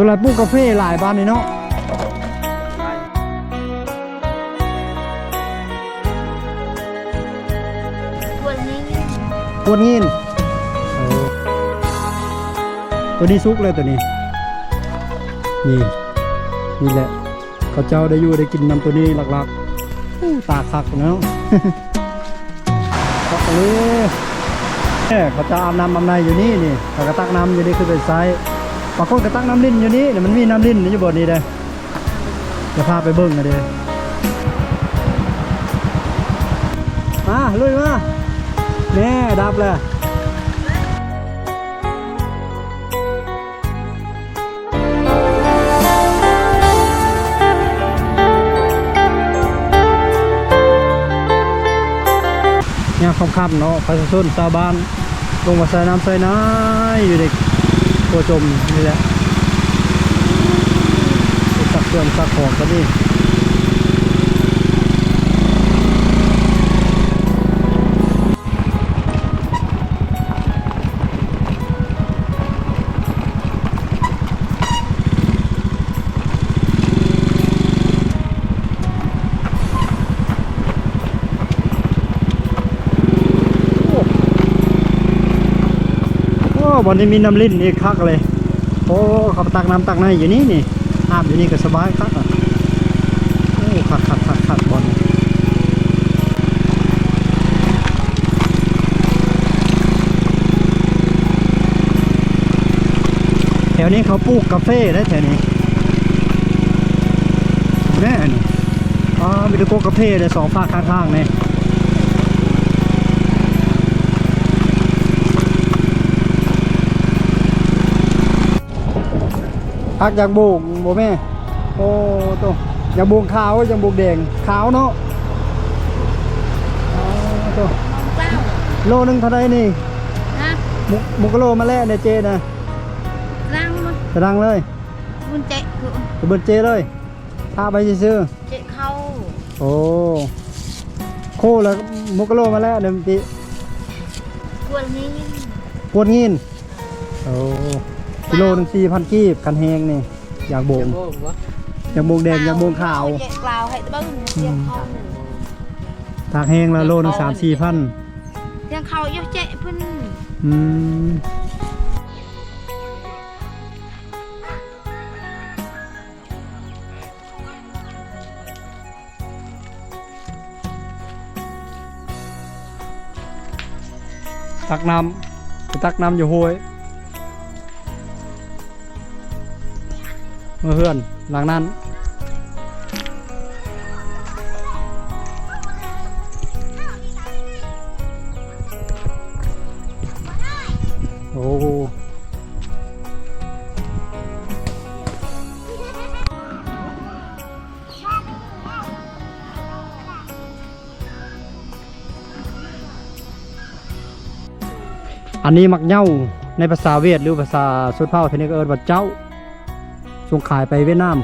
ส่วนหลายปลูกกาแฟหลายบ้านนี่เนาะวันนี้ปวดงินเออตัวนี้สุกเลยตัวนี้ นี่นี่แหละเขาเจ้าได้อยู่ได้กินน้ำตัวนี้หลักๆอู้ตาคักเนาะก็เลยเนี่ยเขาจะอาบน้ำอาบในอยู่นี่นี่เขาก็ตักน้ำอยู่นี่คือเป็นไซส์ บางคนก็ตักน้ำลิ้นอยู่นี่เนี่ยวมันมีน้ำลิ้นอยู่บนนี้เด้อจะพาไปเบิ่งกันเด้อมาลุยมาแน่ดับเลยเนี่ยคำคำๆเนาะประชาชนชาวบ้านลงมาใส่น้ำใส่น้ำอยู่ในโค จมนี่แหละสักเตืองสักของกัน วันนี้มีน้ำลิ้นอีกคักเลย โอ้เขาตักน้ำตักในอยู่นี่นี่อาบอยู่นี่ก็สบายคักอะโอ้คักคักคักคักบอลแถวนี้เขาปลูกกาแฟได้แถวนี้แน่นี่อ๋อมีตะโกกาแฟเลยสองฝากข้างๆเนี่ย พักอยากโบกบ่แม่ โอ้โตอยากโบกขาวอยากโบกแดงขาวเนาะอ๋อโตมองเต้าโลหนึงเท่าไรนี่ฮะมุกมุกกะโลมาแล้วเนี่ยเจนะรังมั้งจะดังเลยบุญเจ๊คือจะเบิดเจเลยพาไปซื้อเจ๊เข้าๆโอ้โคแล้วมุกกะโลมาแล้วเดี๋ยวปีวันนี้ปวดงินโอ้ กิโลหนึงสี่พันกีบกันแหงนี่อยากโบกอยากโบกแดงอยากโบกขาวเจ๊กล่าวให้ตะบึ้งเจ๊เข้าตากแหงละโลหนึงสามสี่พันเจ๊เข้าเยอะเจ๊เพิ่นอืมตักน้ำไปตักน้ำอยู่ห้วย เมื่อเพื่อนหลังนั้นโอ้อันนี้มักเหย้าในภาษาเวียดหรือภาษาสุดเผ่าเทนี้ก็เอิ้นว่าเจ้า ส่งขายไปเวียดนาม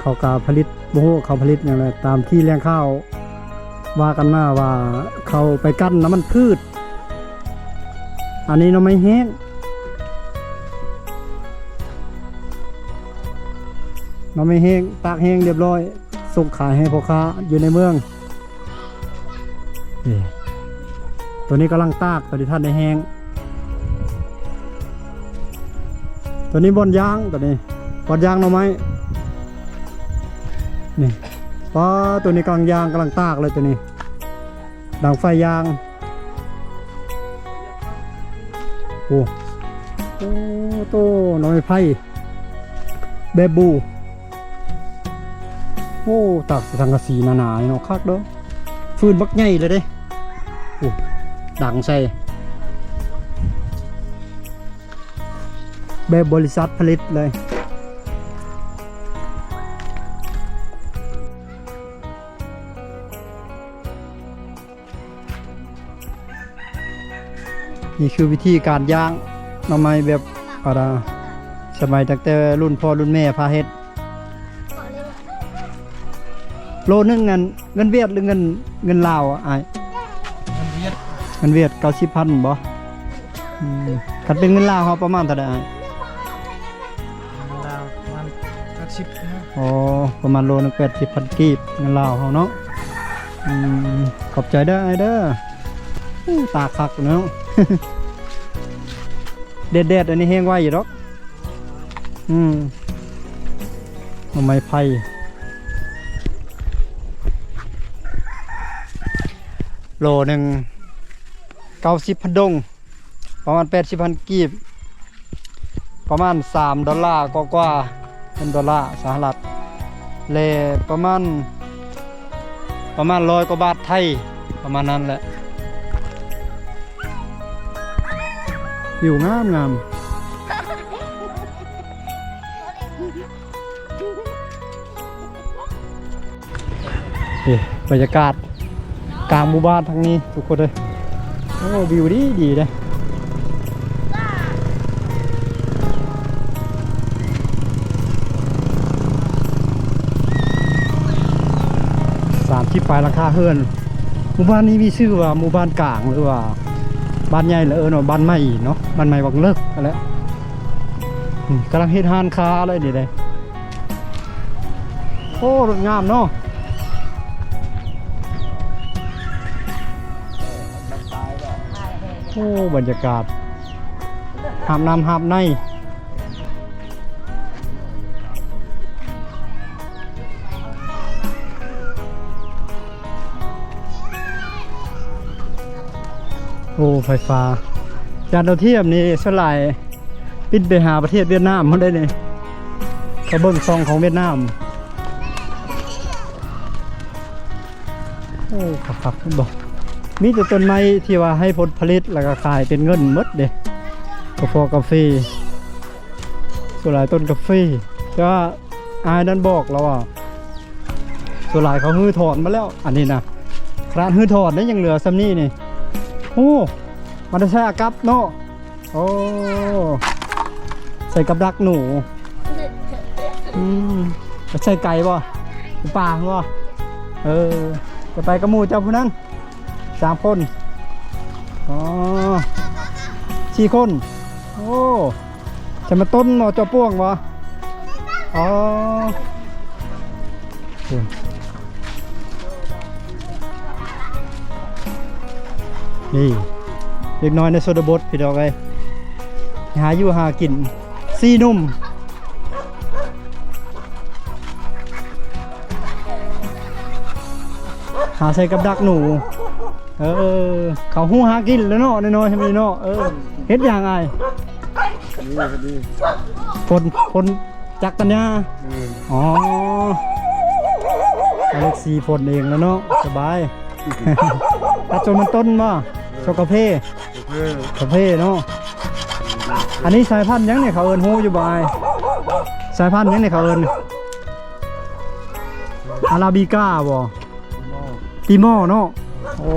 เขาก็ผลิตโมโหเขาผลิตอย่างไรตามที่เลี้ยงข้าวว่ากันมาว่าเขาไปกั้นน้ำมันพืช อันนี้เราไม่แห้งเราไม่แห้งตากแห้งเรียบร้อย ส่งขายให้พ่อค้าอยู่ในเมืองนี่ตัวนี้กำลังตากตัวที่ท่านในแห้งตัวนี้บนยางตัวนี้ บอนยางเราไหมนี่ป้าตัวนี้กำลังยางกำลังตากเลยตัวนี้ ดังไฟยาง โอ้โอ้โตน้อยไผ่แบบบู โอ้ตักสังกะสีหนาๆเนาะคักเด้อฟืนบักใหญ่เลยเด้โอ้ดังใส่แบบบริษัทผลิตเลย นี่คือวิธีการย่างหน่อไม้แบบอะไรสมัยตั้งแต่รุ่นพ่อรุ่นแม่พาเฮ็ดโลนึงเงินเงินเวียดหรือเงินเงินลาวอะอ้ายเงินเวียดเก้าสิบพันบ่อืมคันเป็นเงินลาวเขาประมาณเท่าไหร่อ้ายสิบนะอ๋อประมาณโลนึงแปดสิบพันกีบเงินลาวเฮาเนาะอืมขอบใจเด้อไอเด้ออู้ตาคักเนาะ เด็ดเด็ดๆอันนี้แห้งไว้อยู่ดอกอืมทำไมไผ่โลหนึ่งเก้าสิบพันดง ประมาณแปดสิบพันกีบ ประมาณสามดอลลาร์กว่าๆเป็นดอลลาร์สหรัฐเลประมาณ ประมาณร้อยกว่าบาทไทยประมาณนั้นแหละ วิวงามงามเฮ้บรรยากาศกลางหมู่บ้านทางนี้ทุกคนเลยโอ้วิวดีดีเลยสามที่ปลายราคาเฮือนหมู่บ้านนี้มีชื่อว่าหมู่บ้านกลางหรือว่า บ้านใหญ่เออเนาะบ้านใหม่เนาะบ้านใหม่บังเลิกอะไรกำลังเฮ็ดฮานคาเลยนี่เลยโอ้รถงามเนาะโอ้บรรยากาศหาบน้ำหาบใน โอ้ไฟฟ้า จานดาวเทียมนี่สลายปิดไปหาประเทศเวียดนามมันได้เลยเขาเบิ่งซองของเวียดนาม โอ้ขับขับบอกมีแต่ต้นไม้ที่ว่าให้ผลผลิตแล้วก็ขายเป็นเงินมดเด้กาแฟกาแฟส่วนหลายต้นกาแฟก็อายนั้นบอกเราว่าส่วนหลายเขาฮื้อถอนมาแล้ว อันนี้นะร้านฮื้อถอนนี่ยังเหลือซ้ำนี่นี่ โอ้มันจะใช้อากับเนาะโอ้ใส่กับดักหนูอืมจะใส่ไก่ป่ปลาป่เออจะไปกับหมูเจ้าผู้นั้นสามคนอ๋อสี่คน โอ้จะมาต้นหมอเจาป้วงวะอ๋อ นี่เด็กน้อยในโซดาบดพี่ดอกไอ้หาอยู่หากินซี่นุ่มหาใส่กับดักหนู เออ เขาหูหากินแล้วเนาะน้อยๆใช่ไหมเนาะเออเฮ็ดอย่างไงนี่ก็ดีฝนฝนจักตัญญาอืมอ๋ออเล็กซีฝนเองแล้วเนาะสบายตัดจนมันต้นบ่ ชกกาเฟ่เพื่อกาเฟ่เนาะอันนี้สายพันธุ์หยังเนี่ยเขาเอินฮู้อยู่บ่ายสายพันธุ์หยังเนี่ยเขาเอินอาราบิก้าบ่หม้อตีโมเนาะโอ้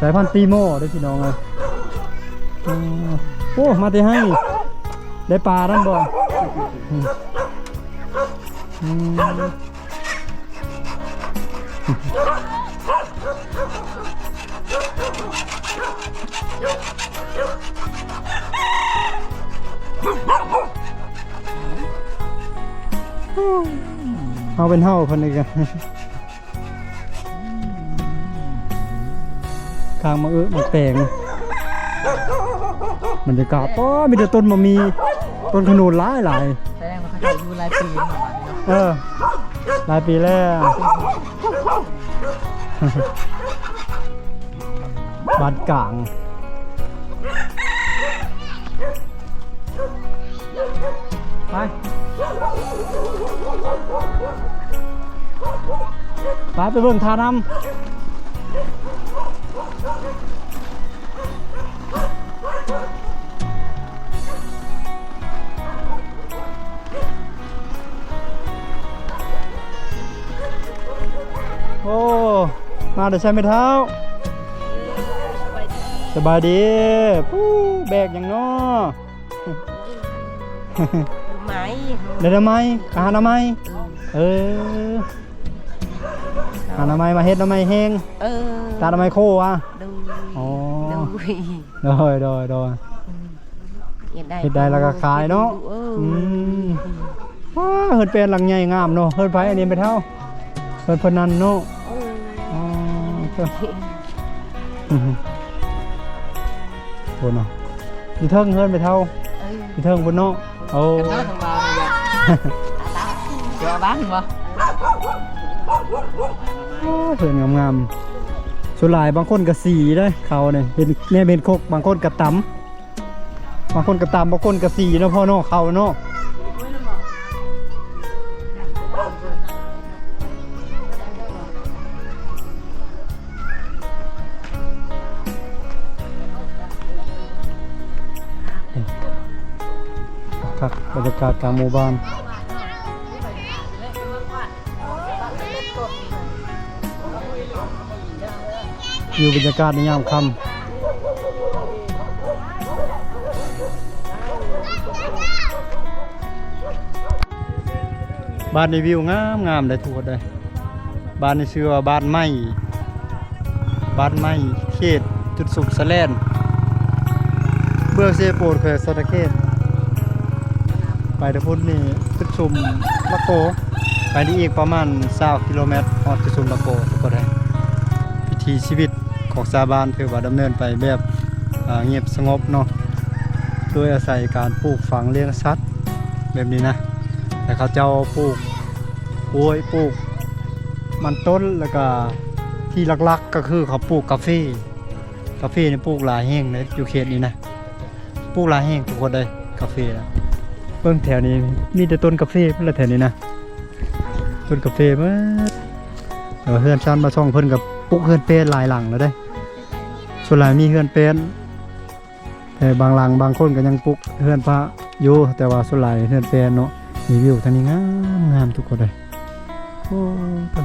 สายพันธุ์ตีโมได้อพี่น้องเลยอืมโอ้มาตีให้ได้ปลาดันบ่อืมอืม เอาเป็นเท่าพันอีกอะกลางมาเออมาแปลงบรรยากาศโอ้ยมีแต่ต้นมะมี ต้นขนุนหลายหลายแสดงว่าเขาจะอยู่หลายปีประมาณนี้เนาะเออ หลายปีแล้วบ้านกลาง ไปไปไปเบิ่งทานำโอ้มาเดี๋ยวใช้ไม่เท้าสบายดีปู้แบกอย่างน้อไม้ เดี๋ยวทำไมอาหารทำไมเอออาหารทำไมมาเฮ็ดทำไมแห้งเออตาทำไมโควะดูอ๋อดูโดยโดยโดยเห็นได้เฮ็ดได้แล้วก็ขายเนาะเอออืมว้าเฮินเป็นหลังใหญ่งามเนาะเฮินไปอันนี้ไปเท่าเฮินพนันเนาะอ๋อเจ้าอือหือโหเนาะอยู่เทิงเฮินไปเท่าอยู่เทิงบนเนาะโอ้กัน เดี๋ยวเอบ้านบ่เพิ่นงามๆส่วนหลายบางคนก็สีได้อเขาเนี่ยเห็นแน่เป็นคกบางคนก็ตำบางคนก็ตำบางคนก็สีเนาะพ่อเนาะเขาเนาะครับบรรยากาศกลางหมู่บ้าน อยู่บรรยากาศในยามค่ำบ้านในวิวงามงามเลยทุกคนเลยบ้านในชื่อว่าบ้านไม้บ้านไม้เขตจุดสุขสแลนเบืองเซโปดเขตสตะเขตไปตะพุนนี่จุดชุมละโกไปนี่อีกประมาณ20กิโลเมตรฮอดจุดชุมละโกทุกคนเลยวิถีชีวิต ของชาวบ้านถือว่าดำเนินไปแบบเงียบสงบเนาะโดยอาศัยการปลูกฝังเลี้ยงสัตว์แบบนี้นะแต่เขาเจ้าปลูกอ้ยปลูก มันต้นแล้วก็ที่หลักๆก็คือเขาปลูกกาแฟกาแฟนี่ปลูกหลายแห่งเลยอยู่เขตนี้นะปลูกหลายแห่งทุกคนเลยกาแฟนะเบิ่งแถวนี้มีแต่ต้นกาแฟเพิ่นแถวนี้นะต้นกาแฟเบิดแต่ว่าเฮือนชันมาช่องเพิ่อนกับปลูกเฮือนเป็นหลายหลังแล้วได้ ส่วนหลายมีเฮือนเป็นแต่บางหลังบางคนก็ยังปลูกเฮือนพระอยู่แต่ว่าส่วนหลายเฮือนเป็นเนาะมีวิวทางนี้งามงามทุกคนเลยโอ้ตะ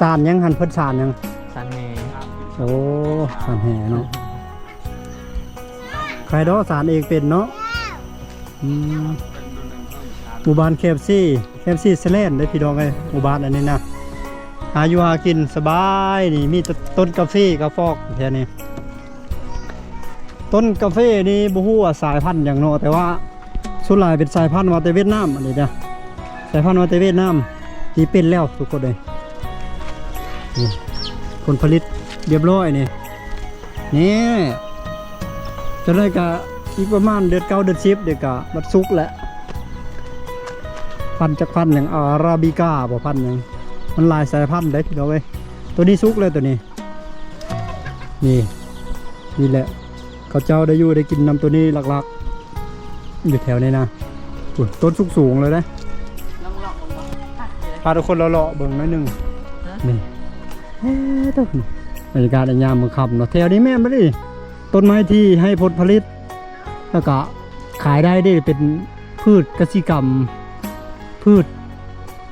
สารยังหันเพิ่นสารยังสันแหน่โอ้สารแห่เนาะใครดอสารเองเป็นเนาะอืมหมู่บ้านเคฟซี่ เคฟซี่เซเลนได้พี่น้องไอ้ยหมู่บ้านอันนี้นะหาอยู่หากินสบายนี่มีต้นกาแฟกาฟอกแค่นี้ต้นกาแฟนี่บ่ฮู้ว่าสายพันธุ์หยังเนาะแต่ว่าส่วนหลายเป็นสายพันธุ์มาแต่เวียดนามอันนี้นะสายพันธุ์มาแต่เวียดนามที่เป็นแล้วทุกคนเลยนี่ผลผลิตเรียบร้อยนี่นี่จะได้กะอีกประมาณเดือนเก้าเดือนสิบเดือนกะบัดซุกแหละ พันธุ์จากพันธุ์อย่างอาราบิก้าบ่พันธุ์อย่างมันหลายสายพันธุ์ได้พี่น้องเอ้ยตัวนี้ซุกเลยตัวนี้ นี่นี่แหละเขาเจ้าได้อยู่ได้กินนำตัวนี้หลักๆ อยู่แถวนี้นะอุ้ยต้นสูงสูงๆเลยนะลองลองลองพาทุกคนเลาะๆเบิ่งหน่อยหนึงนี่เอ๊ะต้นบรรยากาศในยามมือค่ำเนาะแถวนี้แม่นบ่ดิต้นไม้ที่ให้ผลผลิตแล้วก็ขายได้ได้เป็นพืชกสิกรรม พืช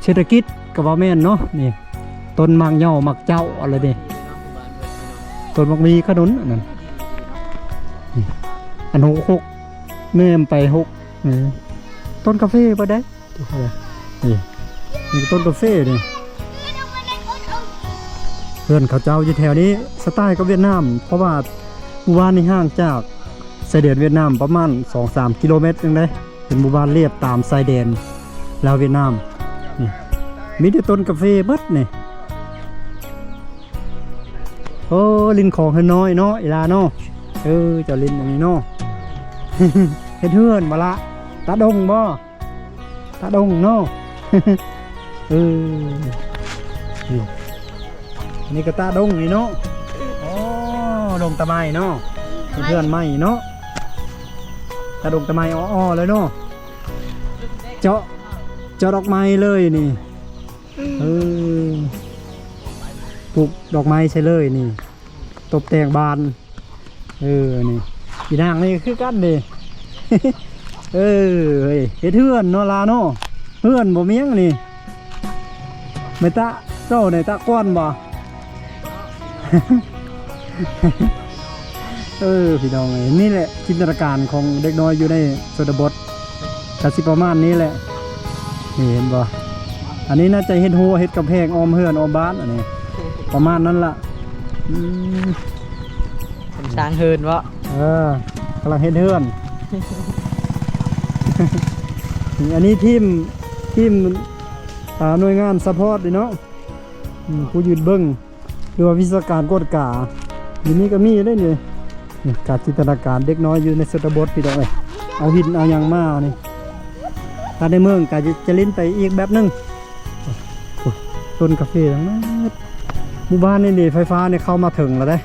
เศรษฐกิจก็ว่าแม่นเนาะนี่ต้นมังเหย่ามักเจ้าอะไรนี่ต้นมักมีขนุนอันนั้นอันหกหกแม่มไปหกนี่ต้นกาแฟบ่ได้นี่นี่ต้นกาแฟนี่เพื่อนเขาเจ้าอยู่แถวนี้สไตล์กับเวียดนาม เพราะว่าหมู่บ้านนี้ห่างจากชายแดนเวียดนามประมาณ 2-3 กิโลเมตรจังได้เป็นหมู่บ้านเรียบตามชายแดน ลาวเวียดนามนี่มีแต่ต้นกาแฟเบิดนี่โอ้ลินของเฮนน้อยเนาะอีลาเนาะเออเจ้าลินอันนี้เนาะเฮ็ดเฮือนมาละตาดงบ่ตาดงเนาะเออนี่อันนี้ก็ตาดงนี่เนาะอ๋อดงตะไม้เนาะเพื่อนไม้เนาะตาดงตะไม้อ้อๆเลยเนาะเจาะ จาะดอกไม้เลยนี่เออปลูกดอกไม้ใช่เลยนี่ ตบแต่งบาน เออนี่อีนางนี่คือกันเด้เออเฮ้ยเฮ็ดเทือนเนาะลาเนาะเพื่อนบ่เมียงนี่ไม่ตะเจ้าในตะก้อนบ่เออพี่น้องเอ้ยนี่แหละจินตนาการของเด็กน้อยอยู่ในชนบทกสิประมาณนี้แหละ นี่เห็นบ่อันนี้น่าจะเฮ็ดหัวเฮ็ดกำแพงออมเฮือนออมบ้านอันนี้ ประมาณนั้นล่ะอืมผมสร้างเฮินวะเออกำลังเฮ็ดเฮือน อันนี้ทีมทีมอ่าหน่วยงานซัพพอร์ตเนาะอืมผู้ยืนเบิ้งหรือว่าวิศวการกดกาอยู่นี่ก็มีได้นี่นี่การจินตนาการเด็กน้อยอยู่ในสตบทพี่น้องเอ้ยเอาหินเอาหยังมาเอานี่ ถ้าในเมืองก็จะจะลิ้นไปอีกแบบหนึงโอ้ต้นกาแฟทั้งนั้นหมู่บ้านนี่นี่ไฟฟ้าเนี่ยเข้ามาถึงแล้วได้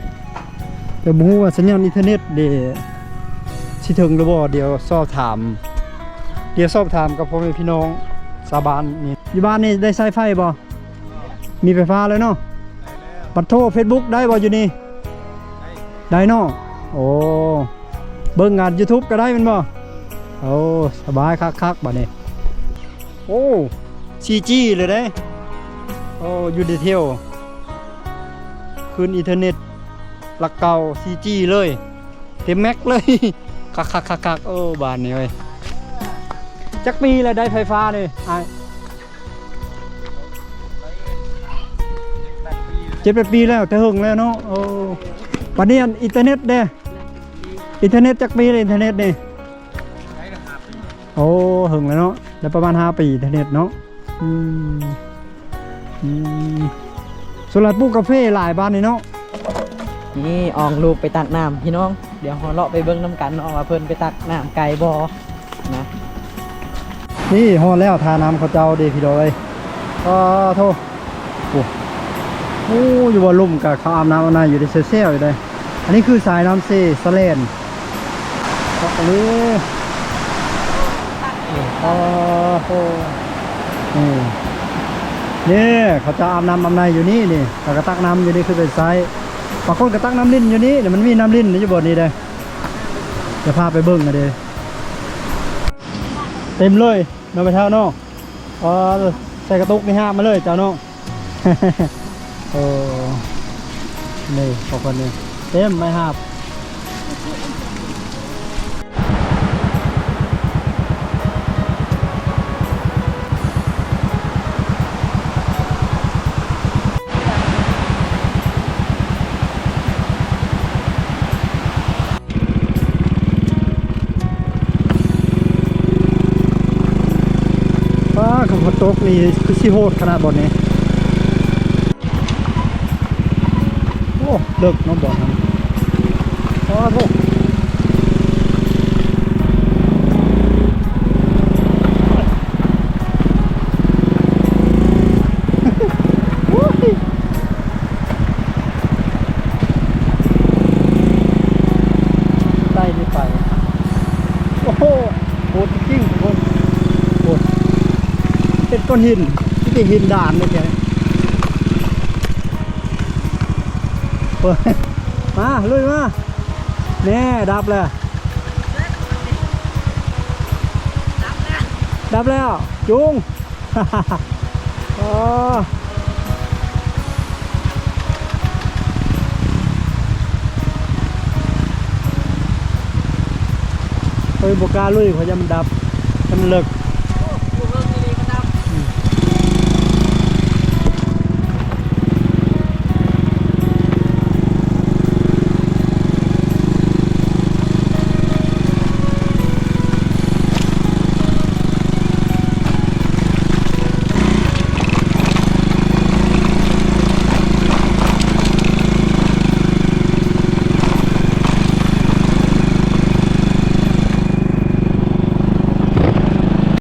แต่บูว่าสัญญาณอินเทอร์เน็ตเดสิถึงหรือบ่เดี๋ยวสอบถาม เดี๋ยวสอบถามกับพ่อแม่พี่น้องสาบานนี่อยู่บ้านนี่ได้ใช้ไฟบ่มีไฟฟ้าเลยเนาะปัดโทร Facebook ได้บ่อยู่นี่ได้เนาะโอ้เบิ่งงาน YouTube ก็ได้มันบ่โอ้สบายคักๆบัดนี้ โอ้ 4G เลยเด้โอ้ยูดีเที่ยวคืนอินเทอร์เน็ตหลักเก่า 4G เลย เต็มแม็กเลยคักคักคักคักโอ้บานนี้เว้ยจักปีแล้วได้ไฟฟ้าเลยอะเจ็ดแปดปีแล้วแต่หึงแล้วเนาะโอ้วันนี้อินเทอร์เน็ตเด้อินเทอร์เน็ตจักปีเลยอินเทอร์เน็ตนี่โอ้หึงแล้วเนาะ แล้วประมาณห้าปีอินเทอร์เน็ตเนาะอืมอืมส่วนหลายปลูกกาแฟหลายบ้านนี่เนาะนี่อองลูกไปตักน้ำพี่น้อง เดี๋ยวเราเลาะไปเบิ้งน้ำกันเนาะว่าเพิ่นไปตักน้ำไก่บ่นะนี่ฮอดแล้วทาน้ำเขาเจ้าเดพี่ดอยก็โทษโอ้โอ้อยู่บนลุ่มกับเขาอาบน้ำเอาหน้าอยู่ในเซลเซลอยู่เลยอันนี้คือสายน้ำเซสเลนครับอันนี้ โอ้โหนี่นี่เขาจะอาบน้ำอาบในอยู่นี่นี่เขาก็ตักน้ำอยู่นี่คือเป็นไซส์บางคนก็ตักน้ำลิ้นอยู่นี่เดี๋ยวมันมีน้ำลิ้นอยู่บนนี้เลยเดี๋ยวพาไปเบิ้งกันเดยเต็มเลยน้องไปเท่าน้องอ๋อใส่กระตุกนี่ห้ามมาเลยเจ้าน้องโอ้นี่ขอบคนนี้เต็มไม่ห้าม กนี่คือสิโหดขนาดบอลนี้โอ้เลิกน้องบอลนั้นอ๋อโทษ โอ้ยได้นี่ไป โอ้โหโหดจริงๆทุกคนโหดเป็น ก้อนหินที่เป็นหินด่านเลยแกเปิดมาลุยมาแน่ดับแล้วดับแล้วจุงอ๋อเฮ้ยบกาลุยเขาจะมันดับ มันเลิก